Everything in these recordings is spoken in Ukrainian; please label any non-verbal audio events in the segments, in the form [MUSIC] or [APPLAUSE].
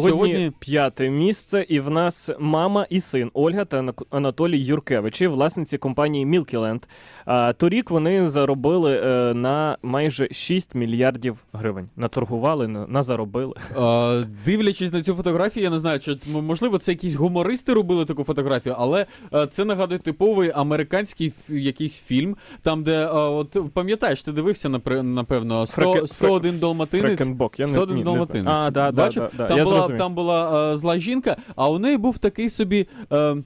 Сьогодні, Сьогодні- п'яте місце, і в нас мама і син Ольга та Анатолій Юркевичі, власниці компанії. А, торік вони заробили е, на майже 6 мільярдів гривень. Наторгували, на, назаробили. Е, дивлячись на цю фотографію, я не знаю, чи можливо це якісь гумористи робили таку фотографію, але е, це нагадує типовий американський якийсь фільм, там, де е, от пам'ятаєш, ти дивився напевно 100, 101 далматинець. Фрекенбок. Я не, 101 ні, не далматинець. знаю. А, да, да, да, да. Там, Я була, там була е, зла жінка, а у неї був такий собі. Е,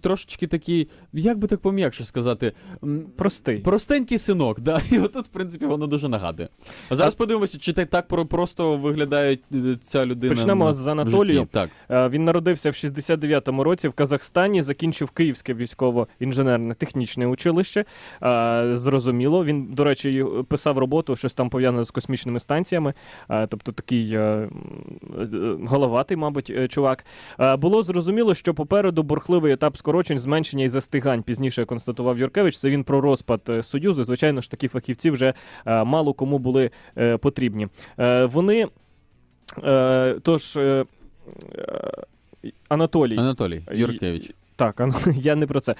Трошечки такий, як би так пом'якше сказати, Простий. простенький синок, да. [LAUGHS] І отут, в принципі, воно дуже нагадує. А зараз подивимося, чи так, так просто виглядає е, ця людина. Почнемо на- з Анатолію. Так. Е, Він народився в 69-му році в Казахстані, закінчив Київське військово-інженерне технічне училище. Е, Зрозуміло. Він, до речі, писав роботу, щось там пов'язане з космічними станціями. Тобто такий головатий, мабуть, чувак. Було зрозуміло, що попереду бурхливий етап скорочень, зменшення і застигань. Пізніше констатував Юркевич. Це він про розпад е, Союзу. Звичайно ж, такі фахівці вже е, мало кому були е, потрібні. Вони. Тож. Анатолій. Анатолій Юркевич. Так, [LAUGHS] я не про це.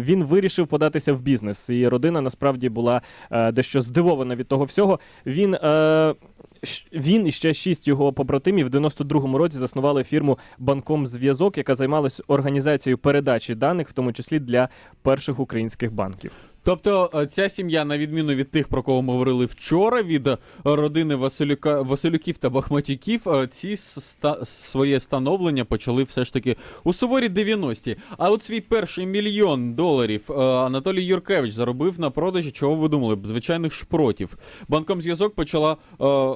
Він вирішив податися в бізнес. І родина насправді була дещо здивована від того всього. Він. Він і ще шість його побратимів в 92-му році заснували фірму Банком Зв'язок, яка займалась організацією передачі даних, в тому числі для перших українських банків. Тобто е, ця сім'я, на відміну від тих, про кого ми говорили вчора, від е, родини Василюка, Василюків та Бахматюків, е, ці ста- своє становлення почали все ж таки у суворі 90-ті. А от свій перший мільйон доларів Анатолій Юркевич заробив на продажі, чого ви думали, звичайних шпротів. Банком зв'язок почала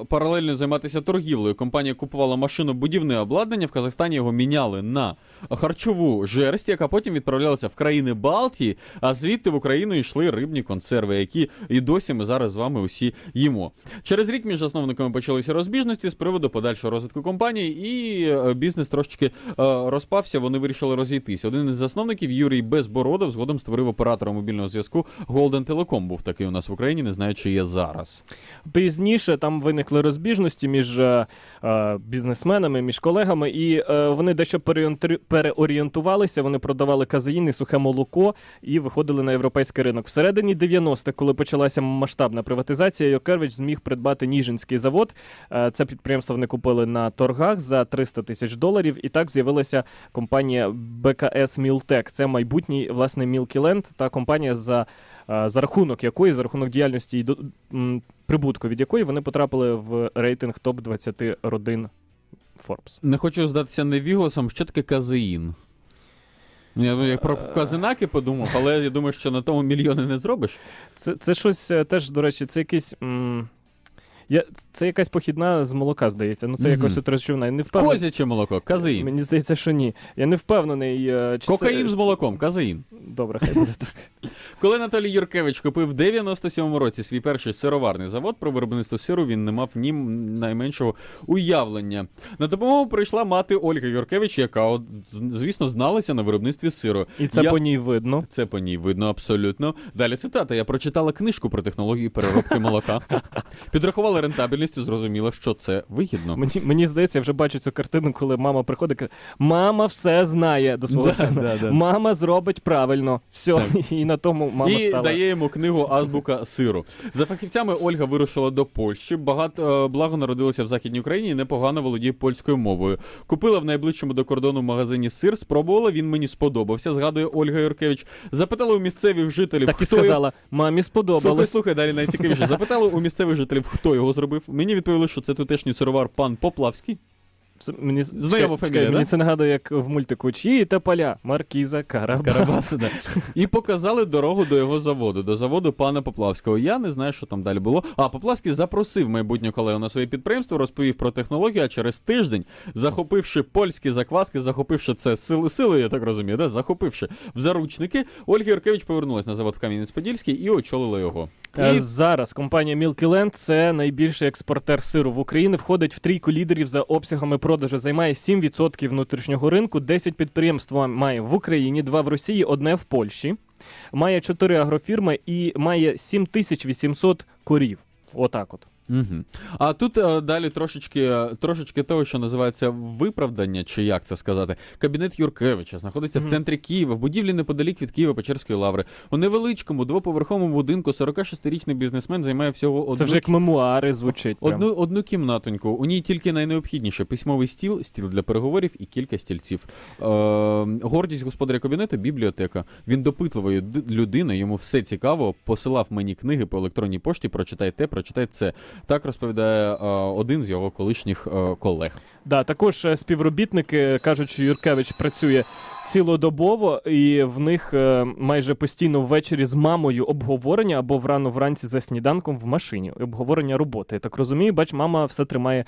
паралельно займатися торгівлею. Компанія купувала машинобудівне обладнання. В Казахстані його міняли на харчову жерсть, яка потім відправлялася в країни Балтії, а звідти в Україну йшли рибні консерви, які і досі ми зараз з вами усі їмо. Через рік між засновниками почалися розбіжності з приводу подальшого розвитку компанії, і е, бізнес трошечки е, розпався. Вони вирішили розійтися. Один із засновників Юрій Безбородов згодом створив оператора мобільного зв'язку Golden Telecom. Був такий у нас в Україні. Не знаю, чи є зараз. Пізніше там виникли розбіжності між е, бізнесменами, між колегами, і вони дещо переорієнту- переорієнтувалися. Вони продавали казеїн сухе молоко і виходили на європейський ринок. Всередині 90-х, коли почалася масштабна приватизація, Йокервич зміг придбати Ніжинський завод. Е, Це підприємство вони купили на торгах за 300 тисяч доларів. І так з'явилася компанія БКС Мілтек. Це майбутній власне Мілкіленд та компанія за. е, За рахунок якої, за рахунок діяльності і до- прибутку від якої вони потрапили в рейтинг топ 20 родин Forbes. Не хочу здатися невігласом, що таке казеїн. Я ну, як про казинаки подумав, але я думаю, що на тому мільйони не зробиш. Це, це щось е, теж, до речі, це якийсь. М, я, це якась похідна з молока, здається. Ну, це Мгм. якось от речовина. Я не впевнений. Козяче молоко, казеїн. Мені здається, що ні. Я не впевнений. е, Чи Кокаїн це, з молоком, казеїн. Добре, хай буде так. [LAUGHS] Коли Анатолій Юркевич купив в 97-му році свій перший сироварний завод про виробництво сиру, він не мав ні найменшого уявлення. На допомогу прийшла мати Ольга Юркевич, яка, от, звісно, зналася на виробництві сиру. І це Я- по ній видно. Це по ній видно абсолютно. Далі цитата. Я прочитала книжку про технології переробки молока. [LAUGHS] Підрахувала рентабельність і зрозуміла, що це вигідно. Мені, мені здається, я вже бачу цю картину, коли мама приходить і каже: Мама все знає до свого Да, сина. да, да. Мама зробить правильно. Все. І на тому мама і стала. дає йому книгу Азбука сиру. За фахівцями Ольга вирушила до Польщі. Багато е, благо народилася в Західній Україні і непогано володіє польською мовою. Купила в найближчому до кордону магазині сир, спробувала. Він мені сподобався. Згадує Ольга Юркевич. Запитала у місцевих жителів, Так і хто сказала: мамі Слухай, сподобалось. слухай, далі найцікавіше. Запитали у місцевих жителів, хто його зробив. Мені відповіли, що це тутешній сировар пан Поплавський. Це мені Знайома фамілія, мені да? це нагадує, як в мультику Чиї та поля Маркіза Карабас. Карабас, да. [LAUGHS] І показали дорогу до його заводу, до заводу пана Поплавського. Я не знаю, що там далі було. А Поплавський запросив майбутнього колегу на своє підприємство, розповів про технологію, а через тиждень, захопивши польські закваски, захопивши це сили, силою, я так розумію, да? захопивши в заручники, Ольга Юркевич повернулася на завод в Кам'янець-Подільський і очолила його. Е, І Зараз компанія Milky Land – це найбільший експортер сиру в Україні. Входить в трійку лідерів за обсягами продажу. Займає 7% внутрішнього ринку. 10 підприємств має в Україні, 2 в Росії, одне в Польщі. Має 4 агрофірми і має 7800 корів. Отак от. Угу. А тут е, далі трошечки, е, трошечки того, що називається виправдання, чи як це сказати. Кабінет Юркевича знаходиться в центрі Києва, в будівлі неподалік від Києво-Печерської лаври. У невеличкому двоповерховому будинку 46-річний бізнесмен займає всього одну Це вже як мемуари звучить. прям. Одну, одну кімнатоньку. У ній тільки найнеобхідніше письмовий стіл, стіл для переговорів і кілька стільців. Е, гордість господаря кабінету бібліотека. Він допитливою д- людина, йому все цікаво. Посилав мені книги по електронній пошті. Прочитай те, прочитай це. Так розповідає е, один з його колишніх е, колег. Да, також е, співробітники кажуть, що Юркевич працює цілодобово, і в них майже постійно ввечері з мамою обговорення або врано вранці за сніданком в машині. Обговорення роботи. Я так розумію, бач, мама все тримає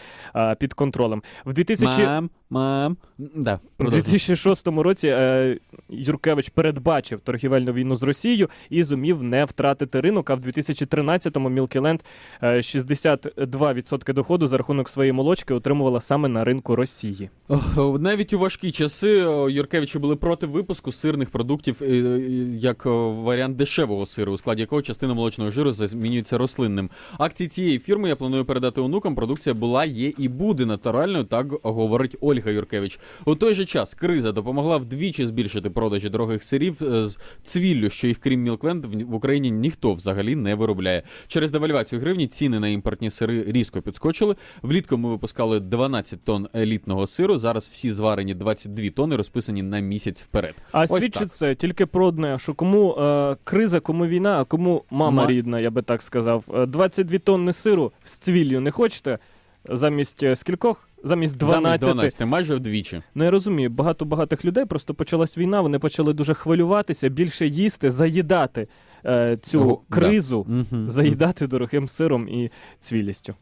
під контролем. В 2000... Мам, мам. Да, У продовжуй. 2006 році е, Юркевич передбачив торгівельну війну з Росією і зумів не втратити ринок. А в 2013-му Мілкіленд е, 62% доходу за рахунок своєї молочки отримувала саме на ринку Росії. Ох, Навіть у важкі часи о, Юркевичі були проти випуску сирних продуктів е, е, як о, варіант дешевого сиру, у складі якого частина молочного жиру замінюється рослинним. Акції цієї фірми я планую передати онукам. Продукція була, є і буде натуральною, так говорить Ольга Юркевич. У той же час криза допомогла вдвічі збільшити продажі дорогих сирів е, з цвіллю, що їх крім Мілкленд в Україні ніхто взагалі не виробляє. Через девальвацію гривні ціни на імпортні сири різко підскочили. Влітку ми випускали 12 тонн елітного сиру. Зараз всі зварені 22 тонни розписані на місяць вперед. А Ось свідчить так. це тільки про одне, що кому е, криза, кому війна, а кому мама Ма- рідна, я би так сказав. Е, 22 тонни сиру з цвіллю не хочете? Замість е, скількох? Замість 12. Замість 12, майже вдвічі. Ну я розумію, багато багатих людей просто почалась війна, вони почали дуже хвилюватися, більше їсти, заїдати е, цю О, кризу, да. заїдати дорогим сиром і цвілістю.